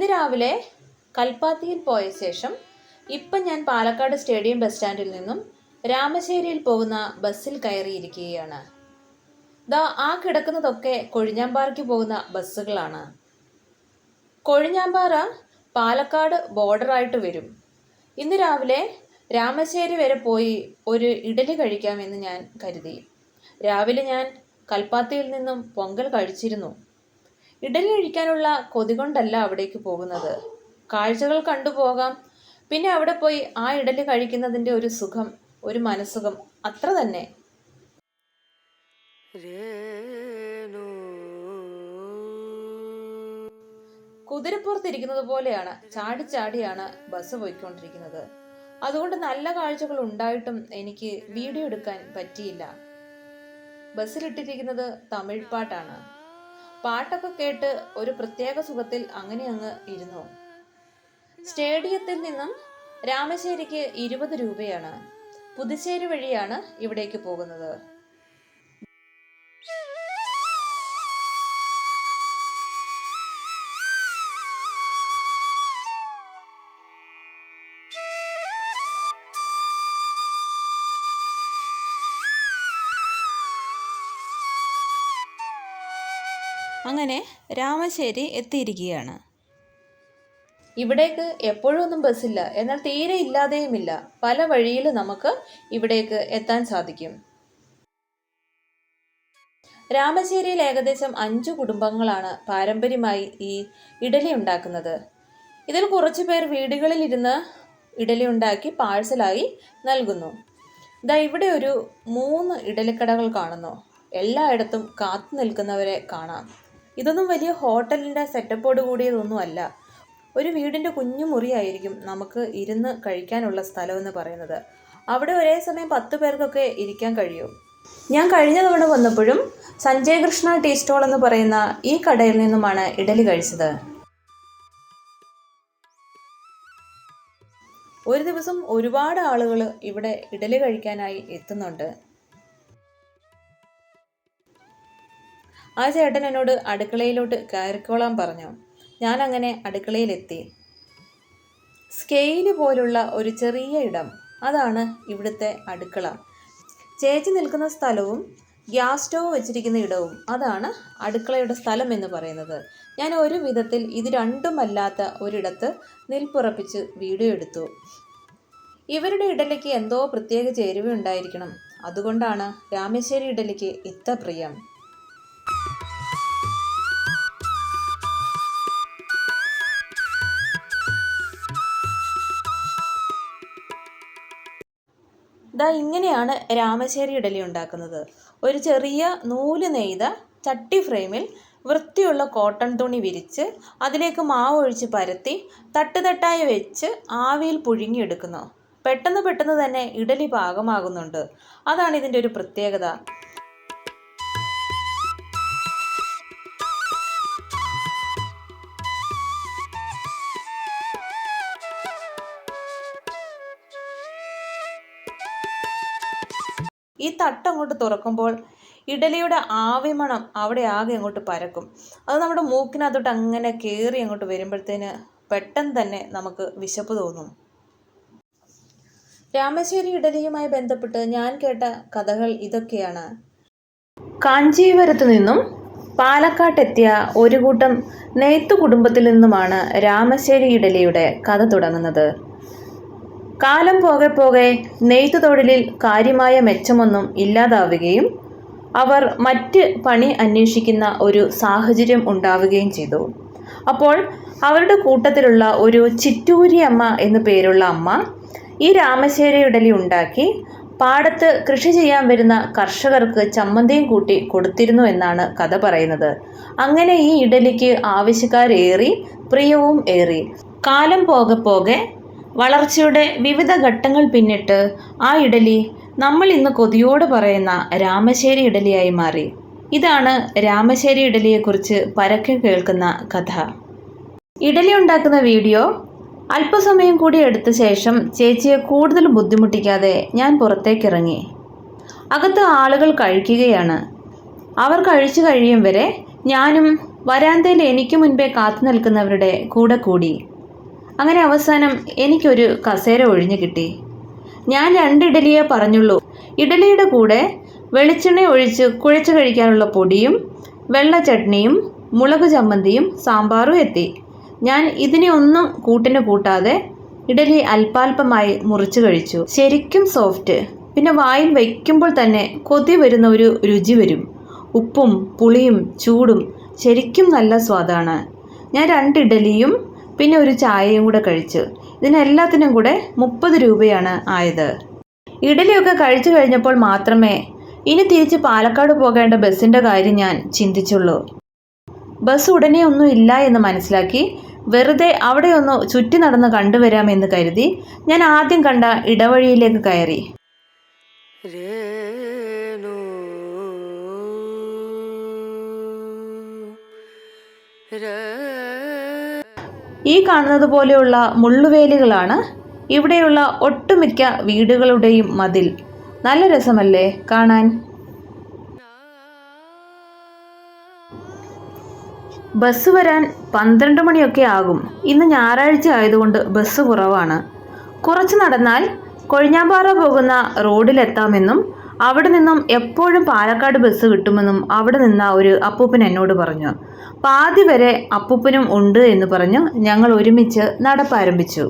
ഇന്ന് രാവിലെ കൽപ്പാത്തിയിൽ പോയ ശേഷം ഇപ്പം ഞാൻ പാലക്കാട് സ്റ്റേഡിയം ബസ് സ്റ്റാൻഡിൽ നിന്നും രാമശ്ശേരിയിൽ പോകുന്ന ബസ്സിൽ കയറിയിരിക്കുകയാണ്. ദാ ആ കിടക്കുന്നതൊക്കെ കൊഴിഞ്ഞാമ്പാറയ്ക്ക് പോകുന്ന ബസ്സുകളാണ്. കൊഴിഞ്ഞാമ്പാറ പാലക്കാട് ബോർഡറായിട്ട് വരും. ഇന്ന് രാവിലെ രാമശ്ശേരി വരെ പോയി ഒരു ഇഡലി കഴിക്കാമെന്ന് ഞാൻ കരുതി. രാവിലെ ഞാൻ കൽപ്പാത്തിയിൽ നിന്നും പൊങ്കൽ കഴിച്ചിരുന്നു. ഇഡലി കഴിക്കാനുള്ള കൊതി കൊണ്ടല്ല അവിടേക്ക് പോകുന്നത്. കാഴ്ചകൾ കണ്ടുപോകാം പിന്നെ അവിടെ പോയി ആ ഇഡലി കഴിക്കുന്നതിന്റെ ഒരു സുഖം ഒരു മനസ്സുഖം അത്ര തന്നെ. കുതിരപ്പുറത്തിരിക്കുന്നത് പോലെയാണ് ചാടി ചാടിയാണ് ബസ് പോയിക്കൊണ്ടിരിക്കുന്നത്. അതുകൊണ്ട് നല്ല കാഴ്ചകൾ ഉണ്ടായിട്ടും എനിക്ക് വീഡിയോ എടുക്കാൻ പറ്റിയില്ല. ബസ്സിലിട്ടിരിക്കുന്നത് തമിഴ് പാട്ടാണ്. പാട്ടൊക്കെ കേട്ട് ഒരു പ്രത്യേക സുഖത്തിൽ അങ്ങനെ അങ്ങ് ഇരുന്നു. സ്റ്റേഡിയത്തിൽ നിന്നും രാമശ്ശേരിക്ക് ഇരുപത് രൂപയാണ്. പുതുശ്ശേരി വഴിയാണ് ഇവിടേക്ക് പോകുന്നത്. അങ്ങനെ രാമശ്ശേരി എത്തിയിരിക്കുകയാണ്. ഇവിടേക്ക് എപ്പോഴും ഒന്നും ബസ്സില്ല എന്നാൽ തീരെ ഇല്ലാതെയുമില്ല പല വഴിയിൽ നമുക്ക് ഇവിടേക്ക് എത്താൻ സാധിക്കും. രാമശ്ശേരിയിൽ ഏകദേശം അഞ്ച് കുടുംബങ്ങളാണ് പാരമ്പര്യമായി ഈ ഇഡലി ഉണ്ടാക്കുന്നത്. ഇതിൽ കുറച്ചു പേർ വീടുകളിലിരുന്ന് ഇഡലി ഉണ്ടാക്കി പാഴ്സലായി നൽകുന്നു. ഇതാ ഇവിടെ ഒരു മൂന്ന് ഇഡലിക്കടകൾ കാണുന്നു. എല്ലായിടത്തും കാത്തു നിൽക്കുന്നവരെ കാണാം. ഇതൊന്നും വലിയ ഹോട്ടലിന്റെ സെറ്റപ്പോട് കൂടിയതൊന്നുമല്ല. ഒരു വീടിന്റെ കുഞ്ഞു മുറിയായിരിക്കും നമുക്ക് ഇരുന്ന് കഴിക്കാനുള്ള സ്ഥലമെന്ന് പറയുന്നത്. അവിടെ ഒരേ സമയം പത്ത് പേർക്കൊക്കെ ഇരിക്കാൻ കഴിയും. ഞാൻ കഴിഞ്ഞ തവണ വന്നപ്പോഴും സഞ്ജയ് കൃഷ്ണ ടീ സ്റ്റോൾ എന്ന് പറയുന്ന ഈ കടയിൽ നിന്നുമാണ് ഇഡലി കഴിച്ചത്. ഒരു ദിവസം ഒരുപാട് ആളുകൾ ഇവിടെ ഇഡലി കഴിക്കാനായി എത്തുന്നുണ്ട്. ആ ചേട്ടൻ എന്നോട് അടുക്കളയിലോട്ട് കയറിക്കോളാൻ പറഞ്ഞു. ഞാൻ അങ്ങനെ അടുക്കളയിലെത്തി. സ്കെയിൽ പോലുള്ള ഒരു ചെറിയ ഇടം. അതാണ് ഇവിടുത്തെ അടുക്കള. ചേച്ചി നിൽക്കുന്ന സ്ഥലവും ഗ്യാസ് സ്റ്റോവ് വെച്ചിരിക്കുന്ന ഇടവും അതാണ് അടുക്കളയുടെ സ്ഥലം എന്ന് പറയുന്നത്. ഞാൻ ഒരു വിധത്തിൽ ഇത് രണ്ടുമല്ലാത്ത ഒരിടത്ത് നിൽപ്പുറപ്പിച്ച് വീഡിയോ എടുത്തു. ഇവരുടെ ഇഡലിക്ക് എന്തോ പ്രത്യേക ചേരുവ ഉണ്ടായിരിക്കണം അതുകൊണ്ടാണ് രാമേശ്വരി ഇഡലിക്ക് ഇത്ര പ്രിയം. ദാ ഇങ്ങനെയാണ് രാമശ്ശേരി ഇഡലി ഉണ്ടാക്കുന്നത്. ഒരു ചെറിയ നൂൽ നെയ്ത ചട്ടി ഫ്രെയിമിൽ വൃത്തിയുള്ള കോട്ടൺ തുണി വിരിച്ച് അതിലേക്ക് മാവ് ഒഴിച്ച് പരത്തി തട്ടുതട്ടായി വെച്ച് ആവിയിൽ പുഴുങ്ങിയെടുക്കുന്നു. പെട്ടെന്ന് പെട്ടെന്ന് തന്നെ ഇഡലി പാകമാകുന്നുണ്ട്. അതാണ് ഇതിന്റെ ഒരു പ്രത്യേകത. ഈ തട്ട് അങ്ങോട്ട് തുറക്കുമ്പോൾ ഇഡലിയുടെ ആവിമണം അവിടെ ആകെ അങ്ങോട്ട് പരക്കും. അത് നമ്മുടെ മൂക്കിനകത്തോട്ട് അങ്ങനെ കയറി അങ്ങോട്ട് വരുമ്പോഴത്തേന് പെട്ടെന്ന് തന്നെ നമുക്ക് വിശപ്പ് തോന്നും. രാമശ്ശേരി ഇഡലിയുമായി ബന്ധപ്പെട്ട് ഞാൻ കേട്ട കഥകൾ ഇതൊക്കെയാണ്. കാഞ്ചീപുരത്ത് നിന്നും പാലക്കാട്ടെത്തിയ ഒരു കൂട്ടം നെയ്ത്തു കുടുംബത്തിൽ നിന്നുമാണ് രാമശ്ശേരി ഇഡലിയുടെ കഥ തുടങ്ങുന്നത്. കാലം പോകെ പോകെ നെയ്ത്തു തൊഴിലിൽ കാര്യമായ മെച്ചമൊന്നും ഇല്ലാതാവുകയും അവർ മറ്റ് പണി അന്വേഷിക്കുന്ന ഒരു സാഹചര്യം ഉണ്ടാവുകയും ചെയ്തു. അപ്പോൾ അവരുടെ കൂട്ടത്തിലുള്ള ഒരു ചിറ്റൂരി അമ്മ എന്നു പേരുള്ള അമ്മ ഈ രാമശേരയുടലി ഉണ്ടാക്കി പാടത്ത് കൃഷി ചെയ്യാൻ വരുന്ന കർഷകർക്ക് ചമ്മന്തിയും കൂട്ടി കൊടുത്തിരുന്നു എന്നാണ് കഥ പറയുന്നത്. അങ്ങനെ ഈ ഇഡലിക്ക് ആവശ്യക്കാരേറി പ്രിയവും ഏറി. കാലം പോകെ പോകെ വളർച്ചയുടെ വിവിധ ഘട്ടങ്ങൾ പിന്നിട്ട് ആ ഇഡലി നമ്മൾ ഇന്ന് കൊതിയോട് പറയുന്ന രാമശ്ശേരി ഇഡലിയായി മാറി. ഇതാണ് രാമശ്ശേരി ഇഡലിയെക്കുറിച്ച് പരക്കെ കേൾക്കുന്ന കഥ. ഇഡലി ഉണ്ടാക്കുന്ന വീഡിയോ അല്പസമയം കൂടി എടുത്ത ശേഷം ചേച്ചിയെ കൂടുതൽ ബുദ്ധിമുട്ടിക്കാതെ ഞാൻ പുറത്തേക്കിറങ്ങി. അകത്ത് ആളുകൾ കഴിക്കുകയാണ്. അവർ കഴിച്ചു കഴിയും വരെ ഞാനും വരാന്തയിൽ എനിക്ക് മുൻപേ കാത്തു നിൽക്കുന്നവരുടെ കൂടെ കൂടി. അങ്ങനെ അവസാനം എനിക്കൊരു കസേര ഒഴിഞ്ഞു കിട്ടി. ഞാൻ രണ്ട് ഇഡലിയേ പറഞ്ഞുള്ളൂ. ഇഡലിയുടെ കൂടെ വെളിച്ചെണ്ണ ഒഴിച്ച് കുഴച്ച് കഴിക്കാനുള്ള പൊടിയും വെള്ള ചട്നിയും മുളക് ചമ്മന്തിയും സാമ്പാറും എത്തി. ഞാൻ ഇതിനെ ഒന്നും കൂട്ടിന് കൂട്ടാതെ ഇഡലി അല്പാൽപമായി മുറിച്ചു കഴിച്ചു. ശരിക്കും സോഫ്റ്റ്. പിന്നെ വായിൽ വയ്ക്കുമ്പോൾ തന്നെ കൊതി വരുന്ന ഒരു രുചി വരും. ഉപ്പും പുളിയും ചൂടും ശരിക്കും നല്ല സ്വാദാണ്. ഞാൻ രണ്ട് ഇഡലിയും പിന്നെ ഒരു ചായയും കൂടെ കഴിച്ചു. ഇതിനെല്ലാത്തിനും കൂടെ മുപ്പത് രൂപയാണ് ആയത്. ഇഡലിയൊക്കെ കഴിച്ചു കഴിഞ്ഞപ്പോൾ മാത്രമേ ഇനി തിരിച്ച് പാലക്കാട് പോകേണ്ട ബസ്സിന്റെ കാര്യം ഞാൻ ചിന്തിച്ചുള്ളൂ. ബസ് ഉടനെ ഒന്നും ഇല്ല എന്ന് മനസ്സിലാക്കി വെറുതെ അവിടെ ഒന്ന് ചുറ്റി നടന്ന് കണ്ടുവരാമെന്ന് കരുതി ഞാൻ ആദ്യം കണ്ട ഇടവഴിയിലേക്ക് കയറി. രേ ഈ കാണുന്നത് പോലെയുള്ള മുള്ളുവേലികളാണ്. ഇവിടെയുള്ള ഒട്ടുമിക്ക വീടുകളുടെയും മതിൽ. നല്ല രസമല്ലേ കാണാൻ? ബസ് വരാൻ പന്ത്രണ്ട് മണിയൊക്കെ ആകും. ഇന്ന് ഞായറാഴ്ച ആയതുകൊണ്ട് ബസ് കുറവാണ്. കുറച്ച് നടന്നാൽ കൊഴിഞ്ഞാമ്പാറ പോകുന്ന റോഡിലെത്താമെന്നും അവിടെ നിന്നും എപ്പോഴും പാലക്കാട് ബസ് കിട്ടുമെന്നും അവിടെ നിന്ന ഒരു അപ്പൂപ്പൻ എന്നോട് പറഞ്ഞു. പാതി വരെ അപ്പൂപ്പനും ഉണ്ട് എന്ന് പറഞ്ഞു ഞങ്ങൾ ഒരുമിച്ച് നടപ്പാരംഭിച്ചു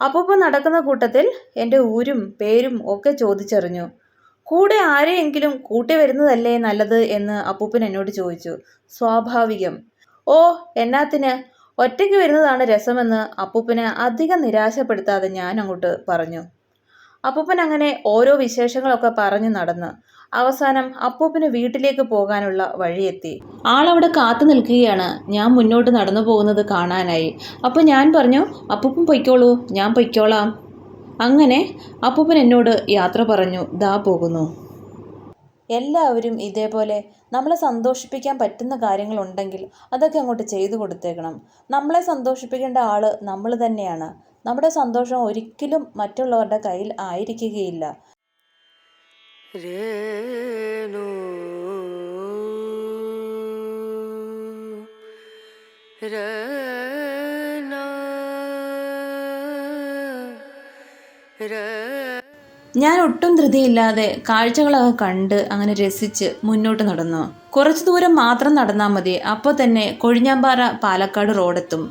അപ്പൂപ്പൻ നടക്കുന്ന കൂട്ടത്തിൽ എന്റെ ഊരും പേരും ഒക്കെ ചോദിച്ചറിഞ്ഞു. കൂടെ ആരെയെങ്കിലും കൂട്ടി വരുന്നതല്ലേ നല്ലത് എന്ന് അപ്പൂപ്പൻ എന്നോട് ചോദിച്ചു. സ്വാഭാവികം. ഓ എന്നാത്തിന്? ഒറ്റയ്ക്ക് വരുന്നതാണ് രസമെന്ന് അപ്പൂപ്പനെ അധികം നിരാശപ്പെടുത്താതെ ഞാൻ അങ്ങോട്ട് പറഞ്ഞു. അപ്പൂപ്പൻ അങ്ങനെ ഓരോ വിശേഷങ്ങളൊക്കെ പറഞ്ഞു നടന്ന് അവസാനം അപ്പൂപ്പന് വീട്ടിലേക്ക് പോകാനുള്ള വഴിയെത്തി. ആളവിടെ കാത്തു നിൽക്കുകയാണ്. ഞാൻ മുന്നോട്ട് നടന്നു പോകുന്നത് കാണാനായി. അപ്പോൾ ഞാൻ പറഞ്ഞു അപ്പൂപ്പൻ പൊയ്ക്കോളൂ ഞാൻ പൊയ്ക്കോളാം. അങ്ങനെ അപ്പൂപ്പൻ എന്നോട് യാത്ര പറഞ്ഞു ദാ പോകുന്നു. എല്ലാവരും ഇതേപോലെ നമ്മളെ സന്തോഷിപ്പിക്കാൻ പറ്റുന്ന കാര്യങ്ങളുണ്ടെങ്കിൽ അതൊക്കെ അങ്ങോട്ട് ചെയ്തു കൊടുത്തേക്കണം. നമ്മളെ സന്തോഷിപ്പിക്കേണ്ട ആൾ നമ്മൾ തന്നെയാണ്. നമ്മുടെ സന്തോഷം ഒരിക്കലും മറ്റുള്ളവരുടെ കയ്യിൽ ആയിരിക്കുകയില്ല. ഞാൻ ഒട്ടും ധൃതിയില്ലാതെ കാഴ്ചകളൊക്കെ കണ്ട് അങ്ങനെ രസിച്ച് മുന്നോട്ട് നടന്നു. കുറച്ചു ദൂരം മാത്രം നടന്നാൽ മതി. അപ്പോൾ തന്നെ കൊഴിഞ്ഞാമ്പാറ പാലക്കാട് റോഡെത്തും.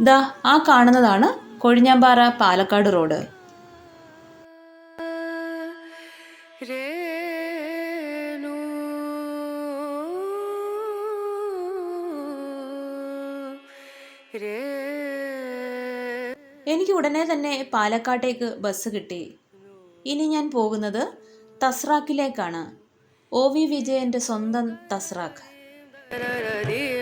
ദാ ആ കാണുന്നതാണ് കൊഴിഞ്ഞാമ്പാറ പാലക്കാട് റോഡ് എനിക്ക് ഉടനെ തന്നെ പാലക്കാട്ടേക്ക് ബസ് കിട്ടി ഇനി ഞാൻ പോകുന്നത് തസ്രാക്കിലേക്കാണ് ഒ വി വിജയന്റെ സ്വന്തം തസ്രാക്ക് രരരീ